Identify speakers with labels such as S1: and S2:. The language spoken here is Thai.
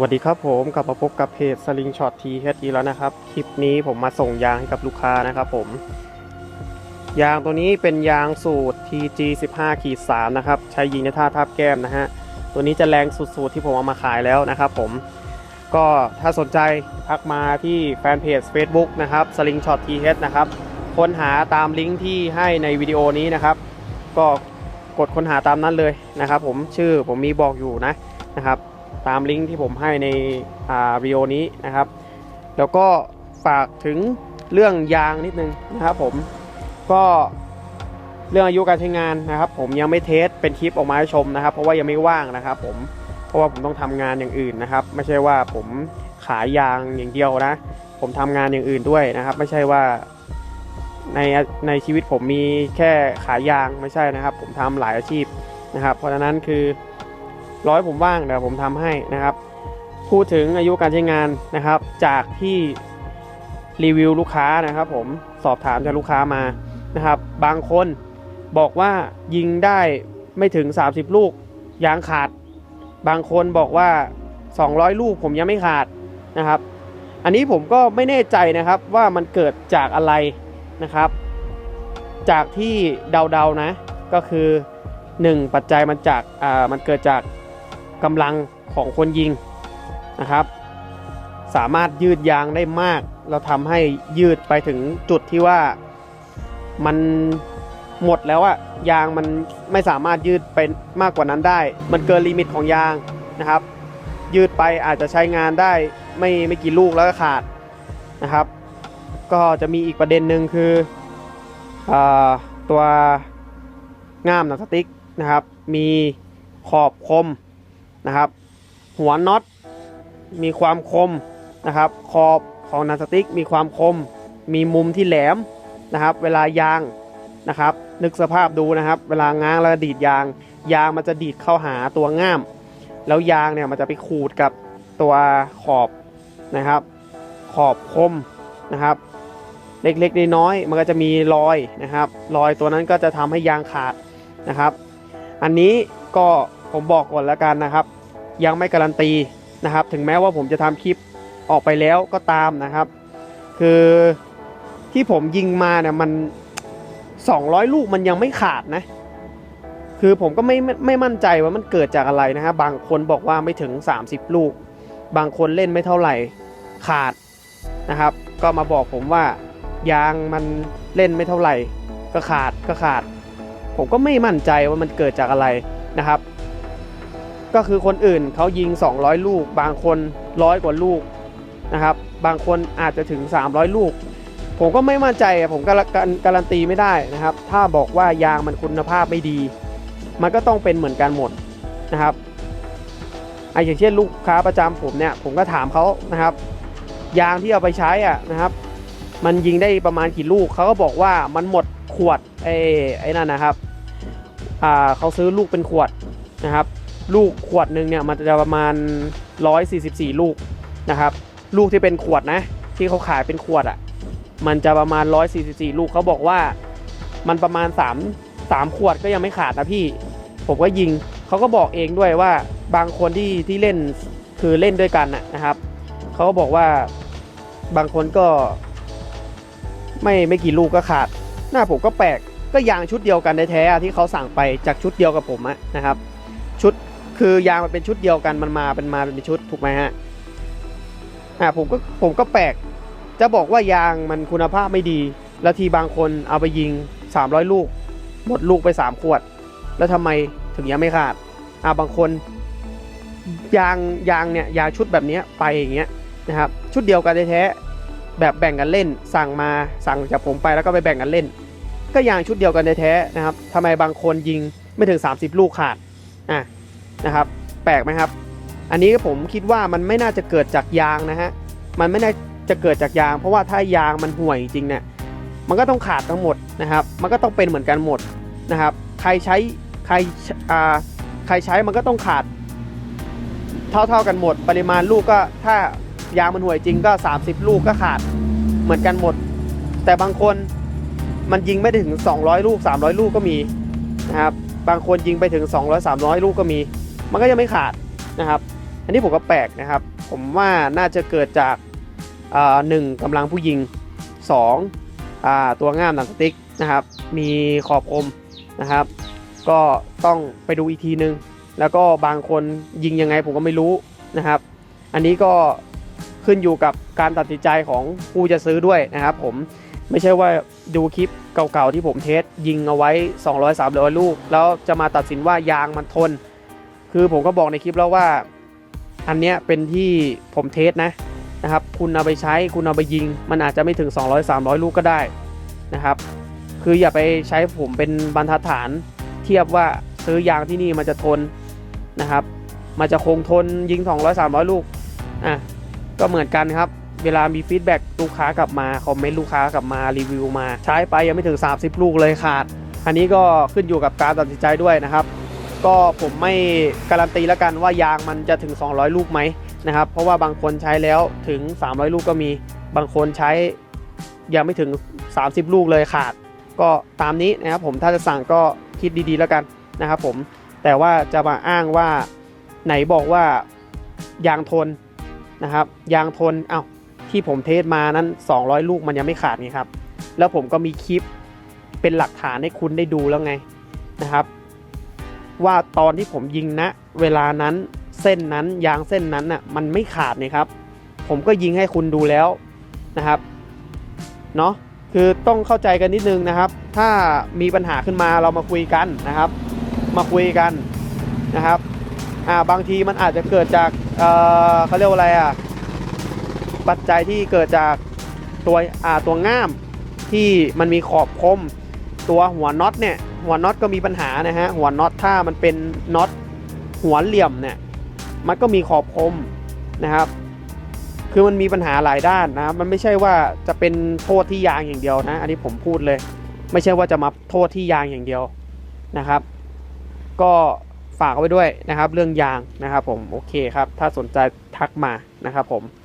S1: วัสดีครับผมกลับมาพบกับเพจ Sling Shot T H E แล้วนะครับ คลิปนี้ผมมาส่งยางให้กับลูกค้านะครับผม ยางตัวนี้เป็นยางสูตร TG 15ขีด3นะครับ ใช้ยิงในท่าทับแก้มนะฮะ ตัวนี้จะแรงสุดๆที่ผมเอามาขายแล้วนะครับผม ก็ถ้าสนใจทักมาที่แฟนเพจ Facebook นะครับ Sling Shot T H นะครับ ค้นหาตามลิงก์ที่ให้ในวิดีโอนี้นะครับ ก็กดค้นหาตามนั้นเลยนะครับ ผมชื่อผมมีบอกอยู่นะนะครับ ตามลิงก์ที่ผมให้ในวิดีโอนี้นะครับ แล้วก็ฝากถึงเรื่องยางนิดนึงนะครับผมก็เรื่องอายุการใช้งานนะครับ ผมยังไม่เทสเป็นคลิปออกมาให้ชมนะครับ เพราะว่ายังไม่ว่างนะครับ ผมเพราะว่าผมต้องทำงานอย่างอื่นนะครับ ไม่ใช่ว่าผมขายยางอย่างเดียวนะ ผมทำงานอย่างอื่นด้วยนะครับ ไม่ใช่ว่าในในชีวิตผมมีแค่ขายยางไม่ใช่นะครับ ผมทำหลายอาชีพนะครับ เพราะฉะนั้นคือ ร้อยผมว่างเดี๋ยวผมทำให้นะครับ พูดถึงอายุการใช้งานนะครับ จากที่รีวิวลูกค้านะครับ ผมสอบถามจากลูกค้ามานะครับ บางคนบอกว่ายิงได้ไม่ถึง 30 ลูกยางขาด บางคนบอกว่า 200 ลูกผมยังไม่ขาดนะครับ อันนี้ผมก็ไม่แน่ใจนะครับว่ามันเกิดจากอะไรนะครับ จากที่เดาๆนะก็คือ 1 ปัจจัยมันจากอ่ามันเกิดจาก กำลังของคนยิงนะครับ สามารถยืดยางได้มาก เราทำให้ยืดไปถึงจุดที่ว่ามันหมดแล้วอะยางมันไม่สามารถยืดไปมากกว่านั้นได้ มันเกินลิมิตของยางนะครับ ยืดไปอาจจะใช้งานได้ไม่ไม่กี่ลูกแล้วก็ขาดนะครับ ก็จะมีอีกประเด็นหนึ่งคืออตัวง่ามหนังสติ๊กนะครับ มีขอบคม นะครับ หัวน็อตมีความคมนะครับขอบของนังสติ๊กมีความคม มีมุมที่แหลมนะครับ เวลายางนะครับ นึกสภาพดูนะครับ เวลาง้างแล้วดีดยาง ยางมันจะดีดเข้าหาตัวง่าม แล้วยางเนี่ยมันจะไปขูดกับตัวขอบนะครับ ขอบคมนะครับ เล็กๆน้อยๆมันก็จะมีรอยนะครับ รอยตัวนั้นก็จะทำให้ยางขาดนะครับ อันนี้ก็ ผมบอกก่อนแล้วกันนะครับ ยังไม่การันตีนะครับ ถึงแม้ว่าผมจะทำคลิปออกไปแล้วก็ตามนะครับ คือที่ผมยิงมาเนี่ยมัน 200 ลูกมันยังไม่ขาดนะ คือผมก็ไม่ไม่ไม่มั่นใจว่ามันเกิดจากอะไรนะครับบางคนบอกว่าไม่ถึง 30 ลูก บางคนเล่นไม่เท่าไหร่ขาดนะครับ ก็มาบอกผมว่ายางมันเล่นไม่เท่าไหร่ ก็ขาดก็ขาด ผมก็ไม่มั่นใจว่ามันเกิดจากอะไรนะครับ ก็คือคนอื่นเขายิง 200 ลูก บางคนร้อยกว่าลูกนะครับ บางคนอาจจะถึง 300 ลูก ผมก็ไม่มั่นใจผมการการการันตีไม่ได้นะครับ ถ้าบอกว่ายางมันคุณภาพไม่ดี มันก็ต้องเป็นเหมือนกันหมดนะครับไออย่างเช่นลูกค้าประจำผมเนี่ยผมก็ถามเขานะครับ ยางที่เอาไปใช้อะนะครับ มันยิงได้ประมาณกี่ลูกเขาก็บอกว่ามันหมดขวดไอ้ไอ้นั่นนะครับอ่าเขาซื้อลูกเป็นขวดนะครับ ลูกขวดหนึ่งเนี่ยมันจะประมาณ 144 ลูกนะครับ ลูกที่เป็นขวดนะ ที่เขาขายเป็นขวดอะ่ะ มันจะประมาณ 144 ลูกเขาบอกว่า มันประมาณ 3 3 ขวดก็ยังไม่ขาดนะพี่ ผมก็ยิงเขาก็บอกเองด้วยว่าบางคนที่ที่เล่นคือเล่นด้วยกันนะครับเขาก็บอกว่าบางคนก็ ไม่ไม่กี่ลูกก็ขาด หน้าผมก็แปลกก็ยางชุดเดียวกันแท้ๆที่เขาสั่งไปจากชุดเดียวกับผมะนะครับ ชุด คือยางมันเป็นชุดเดียวกันมันมาเป็นมาเป็นชุดถูกไหมฮะอ่าผมก็ผมก็แปลกจะบอกว่ายางมันคุณภาพไม่ดี แล้วทีบางคนเอาไปยิง 300 ลูก หมดลูกไป 3 ขวด แล้วทำไมถึงยังไม่ขาดอ่าบางคน ยางยางเนี่ยยางชุดแบบนี้ไปอย่างเงี้ยนะครับชุดเดียวกันแท้ๆแบบแบ่งกันเล่น สั่งมาสั่งจากผมไปแล้วก็ไปแบ่งกันเล่น ก็ยางชุดเดียวกันแท้ๆนะครับทำไมบางคนยิงไม่ถึง 30 ลูกขาดอะ นะครับ แปลกไหมครับ อันนี้ผมคิดว่ามันไม่น่าจะเกิดจากยางนะฮะ มันไม่น่าจะเกิดจากยาง เพราะว่าถ้ายางมันห่วยจริงเนี่ย มันก็ต้องขาดทั้งหมดนะครับ มันก็ต้องเป็นเหมือนกันหมดนะครับ ใครใช้ใครอ่าใครใช้มันก็ต้องขาด เท่าๆกันหมด ปริมาณลูกก็ถ้ายางมันห่วยจริงก็ 30 ลูกก็ขาดเหมือนกันหมด แต่บางคนมันยิงไม่ได้ถึง 200 ลูก 300 ลูกก็มีนะครับ บางคนยิงไปถึง 200 300 ลูกก็มี มันก็ยังไม่ขาดนะครับ อันนี้ผมก็แปลกนะครับ ผมว่าน่าจะเกิดจากหนึ่งกำลังผู้ยิงสองตัวง่ามหนังสติ๊กนะครับ มีขอบคมนะครับ ก็ต้องไปดูอีกทีนึง แล้วก็บางคนยิงยังไงผมก็ไม่รู้นะครับ อันนี้ก็ขึ้นอยู่กับการตัดสินใจของผู้จะซื้อด้วยนะครับ ผมไม่ใช่ว่าดูคลิปเก่าๆที่ผมเทสยิงเอาไว้ 200 300 ลูก แล้วจะมาตัดสินว่ายางมันทน คือผมก็บอกในคลิปแล้วว่า อันเนี้ยเป็นที่ผมเทสนะนะครับ คุณเอาไปใช้คุณเอาไปยิง มันอาจจะไม่ถึง 200 300 ลูกก็ได้นะครับ คืออย่าไปใช้ผมเป็นบรรทัดฐานเทียบว่าซื้อยางที่นี่มันจะทนนะครับ มันจะคงทนยิง 200 300 ลูกอะก็เหมือนกันครับเวลามีฟีดแบ็กลูกค้ากลับมาคอมเมนต์ลูกค้ากลับมารีวิวมา ใช้ไปยังไม่ถึง 30 ลูกเลยขาด อันนี้ก็ขึ้นอยู่กับการตัดสินใจด้วยนะครับ ก็ผมไม่การันตีแล้วกันว่ายางมันจะถึง 200 ลูกไหมนะครับ เพราะว่าบางคนใช้แล้วถึง 300 ลูกก็มี บางคนใช้ยังไม่ถึง 30 ลูกเลยขาด ก็ตามนี้นะครับผมถ้าจะสั่งก็คิดดีๆแล้วกันนะครับผมแต่ว่าจะมาอ้างว่าไหนบอกว่ายางทนนะครับ ยางทนเอา้าที่ผมเทสมานั้น 200 ลูกมันยังไม่ขาดไงครับ แล้วผมก็มีคลิปเป็นหลักฐานให้คุณได้ดูแล้วไงนะครับ ว่าตอนที่ผมยิงนะ เวลานั้นเส้นนั้นยางเส้นนั้นน่ะมันไม่ขาดนี่ครับ ผมก็ยิงให้คุณดูแล้วนะครับเนาะคือต้องเข้าใจกันนิดนึงนะครับ ถ้ามีปัญหาขึ้นมาเรามาคุยกันนะครับ มาคุยกันนะครับอ่าบางทีมันอาจจะเกิดจากเอ่อเขาเรียกว่าอะไรอะปัจจัยที่เกิดจากตัวอ่าตัวง่ามที่มันมีขอบคม ตัวหัวน็อตเนี่ย หัวน็อตก็มีปัญหานะฮะหัวน็อตถ้ามันเป็นน็อตหัวเหลี่ยมเนี่ยมันก็มีขอบคมนะครับ คือมันมีปัญหาหลายด้านนะมันไม่ใช่ว่าจะเป็นโทษที่ยางอย่างเดียวนะ อันนี้ผมพูดเลย ไม่ใช่ว่าจะมาโทษที่ยางอย่างเดียวนะครับ ก็ฝากไว้ด้วยนะครับ เรื่องยางนะครับ ผมโอเคครับ ถ้าสนใจทักมานะครับผม